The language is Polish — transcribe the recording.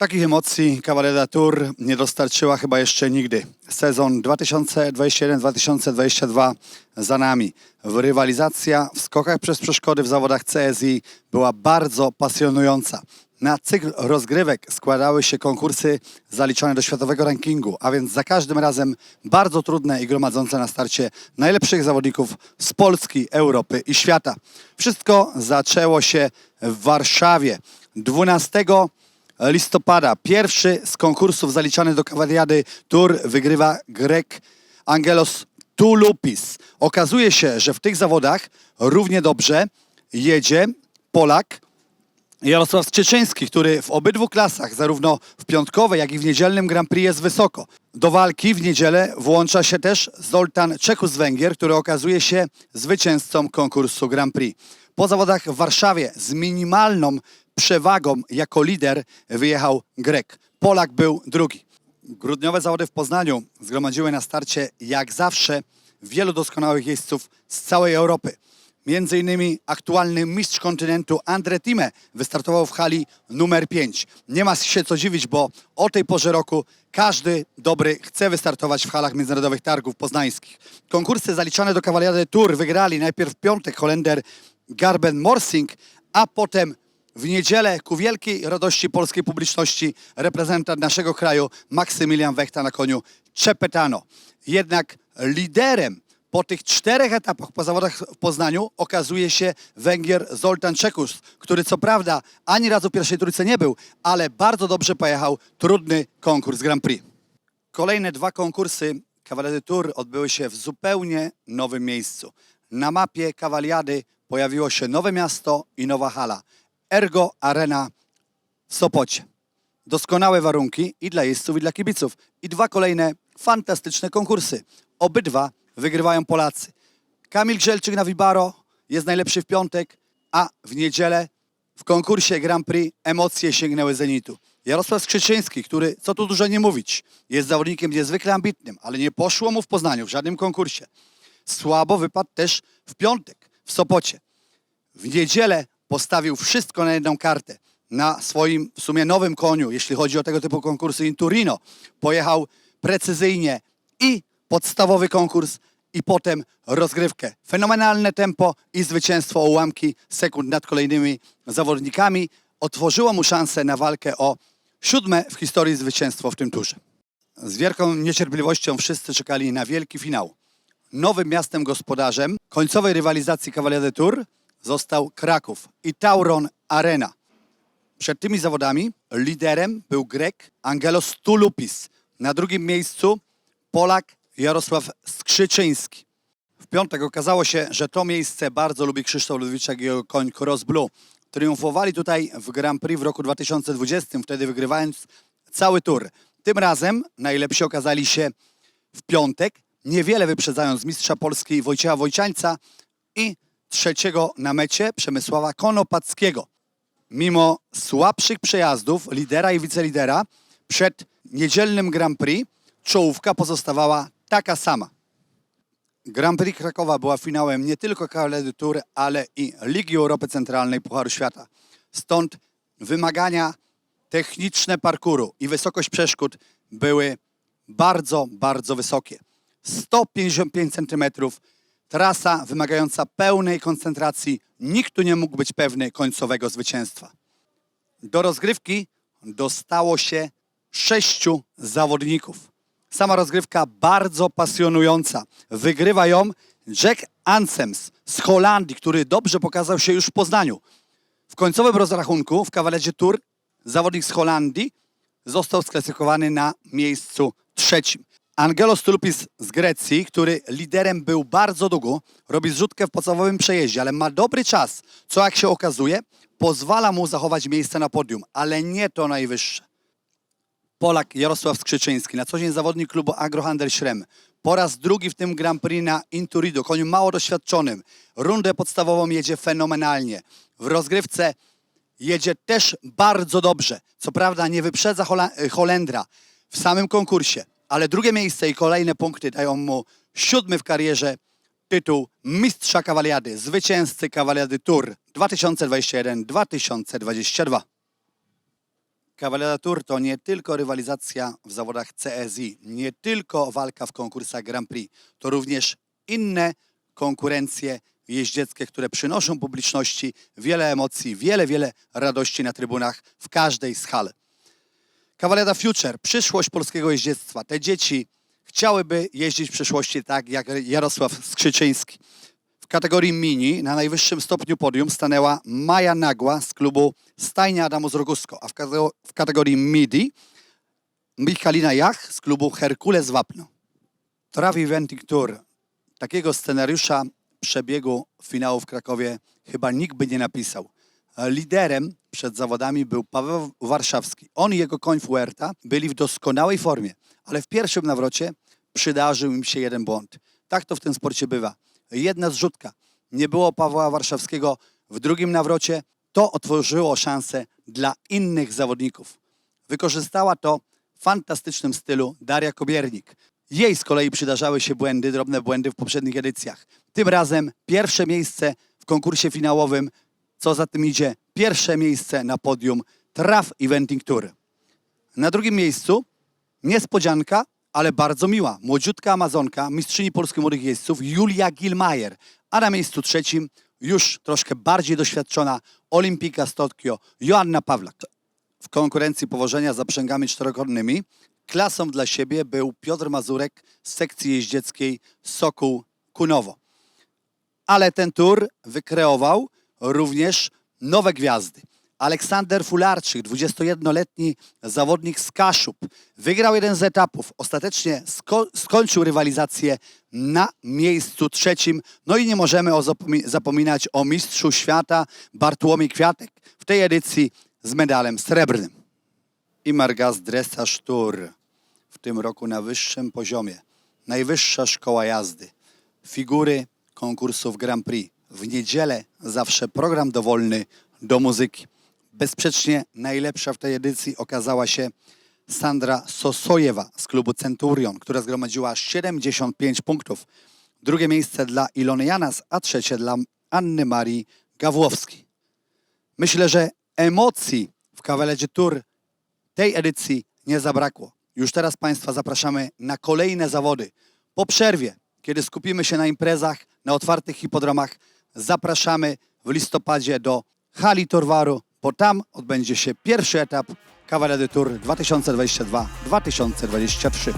Takich emocji Cavaliera Tour nie dostarczyła chyba jeszcze nigdy. Sezon 2021-2022 za nami. Rywalizacja w skokach przez przeszkody w zawodach CSI była bardzo pasjonująca. Na cykl rozgrywek składały się konkursy zaliczone do światowego rankingu, a więc za każdym razem bardzo trudne i gromadzące na starcie najlepszych zawodników z Polski, Europy i świata. Wszystko zaczęło się w Warszawie 12 listopada. Pierwszy z konkursów zaliczany do Kawaliady Tour wygrywa Grek Angelos Tulupis. Okazuje się, że w tych zawodach równie dobrze jedzie Polak Jarosław Strzeczyński, który w obydwu klasach, zarówno w piątkowej, jak i w niedzielnym Grand Prix jest wysoko. Do walki w niedzielę włącza się też Zoltan Czekus z Węgier, który okazuje się zwycięzcą konkursu Grand Prix. Po zawodach w Warszawie z minimalną przewagą jako lider wyjechał Grek. Polak był drugi. Grudniowe zawody w Poznaniu zgromadziły na starcie, jak zawsze, wielu doskonałych jeźdźców z całej Europy. Między innymi aktualny mistrz kontynentu Andre Time wystartował w hali numer 5. Nie ma się co dziwić, bo o tej porze roku każdy dobry chce wystartować w halach międzynarodowych targów poznańskich. Konkursy zaliczane do Cavaliady Tour wygrali najpierw piątek Holender Garben Morsing, a potem w niedzielę ku wielkiej radości polskiej publiczności reprezentant naszego kraju Maksymilian Wechta na koniu Czepetano. Jednak liderem po tych czterech etapach po zawodach w Poznaniu okazuje się Węgier Zoltan Czekus, który co prawda ani razu w pierwszej trójce nie był, ale bardzo dobrze pojechał trudny konkurs Grand Prix. Kolejne dwa konkursy Cavaliady Tour odbyły się w zupełnie nowym miejscu. Na mapie Cavaliady pojawiło się nowe miasto i nowa hala. Ergo Arena w Sopocie. Doskonałe warunki i dla jeźdźców, i dla kibiców. I dwa kolejne fantastyczne konkursy. Obydwa wygrywają Polacy. Kamil Grzelczyk na Vibaro jest najlepszy w piątek, a w niedzielę w konkursie Grand Prix emocje sięgnęły zenitu. Jarosław Skrzyczyński, który, co tu dużo nie mówić, jest zawodnikiem niezwykle ambitnym, ale nie poszło mu w Poznaniu w żadnym konkursie. Słabo wypadł też w piątek w Sopocie. W niedzielę postawił wszystko na jedną kartę. Na swoim w sumie nowym koniu, jeśli chodzi o tego typu konkursy in Turino, pojechał precyzyjnie i podstawowy konkurs, i potem rozgrywkę. Fenomenalne tempo i zwycięstwo o ułamki sekund nad kolejnymi zawodnikami otworzyło mu szansę na walkę o siódme w historii zwycięstwo w tym turze. Z wielką niecierpliwością wszyscy czekali na wielki finał. Nowym miastem gospodarzem końcowej rywalizacji Cavalier Tour został Kraków i Tauron Arena. Przed tymi zawodami liderem był Grek Angelos Tulupis. Na drugim miejscu Polak Jarosław Skrzyczyński. W piątek okazało się, że to miejsce bardzo lubi Krzysztof Ludwiczak i jego koń Cross Blue. Triumfowali tutaj w Grand Prix w roku 2020, wtedy wygrywając cały tur. Tym razem najlepsi okazali się w piątek, niewiele wyprzedzając mistrza Polski Wojciecha Wojciańca i trzeciego na mecie Przemysława Konopackiego. Mimo słabszych przejazdów lidera i wicelidera przed niedzielnym Grand Prix czołówka pozostawała taka sama. Grand Prix Krakowa była finałem nie tylko Cavalier Tour, ale i Ligi Europy Centralnej Pucharu Świata. Stąd wymagania techniczne parkuru i wysokość przeszkód były bardzo, bardzo wysokie. 155 cm, trasa wymagająca pełnej koncentracji. Nikt tu nie mógł być pewny końcowego zwycięstwa. Do rozgrywki dostało się sześciu zawodników. Sama rozgrywka bardzo pasjonująca. Wygrywa ją Jack Ansems z Holandii, który dobrze pokazał się już w Poznaniu. W końcowym rozrachunku w kawalerze Tour zawodnik z Holandii został sklasyfikowany na miejscu trzecim. Angelos Tulupis z Grecji, który liderem był bardzo długo, robi zrzutkę w podstawowym przejeździe, ale ma dobry czas, co jak się okazuje, pozwala mu zachować miejsce na podium, ale nie to najwyższe. Polak Jarosław Skrzyczyński, na co dzień zawodnik klubu Agrohandel Śrem. Po raz drugi w tym Grand Prix na Inturido, koniu mało doświadczonym. Rundę podstawową jedzie fenomenalnie. W rozgrywce jedzie też bardzo dobrze. Co prawda nie wyprzedza Hola y, Holendra w samym konkursie, ale drugie miejsce i kolejne punkty dają mu siódmy w karierze tytuł mistrza kawaliady, zwycięzcy kawaliady Tour 2021-2022. Cavalier Tour to nie tylko rywalizacja w zawodach CSI, nie tylko walka w konkursach Grand Prix, to również inne konkurencje jeździeckie, które przynoszą publiczności wiele emocji, wiele, wiele radości na trybunach w każdej z hal. Cavaliera Future, przyszłość polskiego jeździectwa. Te dzieci chciałyby jeździć w przyszłości tak jak Jarosław Skrzyczyński. W kategorii mini na najwyższym stopniu podium stanęła Maja Nagła z klubu Stajnia Adamus Rogusko, a w, katego- w kategorii midi Michalina Jach z klubu Herkules Wapno. Travi Eventing Tour. Takiego scenariusza przebiegu finału w Krakowie chyba nikt by nie napisał. Liderem przed zawodami był Paweł Warszawski. On i jego koń Fuerta byli w doskonałej formie, ale w pierwszym nawrocie przydarzył im się jeden błąd. Tak to w tym sporcie bywa. Jedna zrzutka. Nie było Pawła Warszawskiego w drugim nawrocie. To otworzyło szansę dla innych zawodników. Wykorzystała to w fantastycznym stylu Daria Kobiernik. Jej z kolei przydarzały się błędy, drobne błędy w poprzednich edycjach. Tym razem pierwsze miejsce w konkursie finałowym, co za tym idzie, pierwsze miejsce na podium Traf Eventing Tour. Na drugim miejscu niespodzianka, ale bardzo miła. Młodziutka Amazonka, mistrzyni polskich młodych jeźdźców Julia Gilmajer. A na miejscu trzecim już troszkę bardziej doświadczona olimpijka z Tokio Joanna Pawlak. W konkurencji powożenia zaprzęgami czterokonnymi klasą dla siebie był Piotr Mazurek z sekcji jeździeckiej Sokół Kunowo. Ale ten tur wykreował również nowe gwiazdy. Aleksander Fularczyk, 21-letni zawodnik z Kaszub, wygrał jeden z etapów. Ostatecznie sko- skończył rywalizację na miejscu trzecim. No i nie możemy o zapomi- zapominać o mistrzu świata Bartłomiej Kwiatek w tej edycji z medalem srebrnym. I Margas Dressage Tour w tym roku na wyższym poziomie. Najwyższa szkoła jazdy. Figury konkursów Grand Prix. W niedzielę zawsze program dowolny do muzyki. Bezsprzecznie najlepsza w tej edycji okazała się Sandra Sosojewa z klubu Centurion, która zgromadziła 75 punktów. Drugie miejsce dla Ilony Janas, a trzecie dla Anny Marii Gawłowskiej. Myślę, że emocji w Kawalerze Tour tej edycji nie zabrakło. Już teraz Państwa zapraszamy na kolejne zawody. Po przerwie, kiedy skupimy się na imprezach, na otwartych hipodromach, zapraszamy w listopadzie do hali Torwaru, bo tam odbędzie się pierwszy etap Cavalery Tour 2022-2023.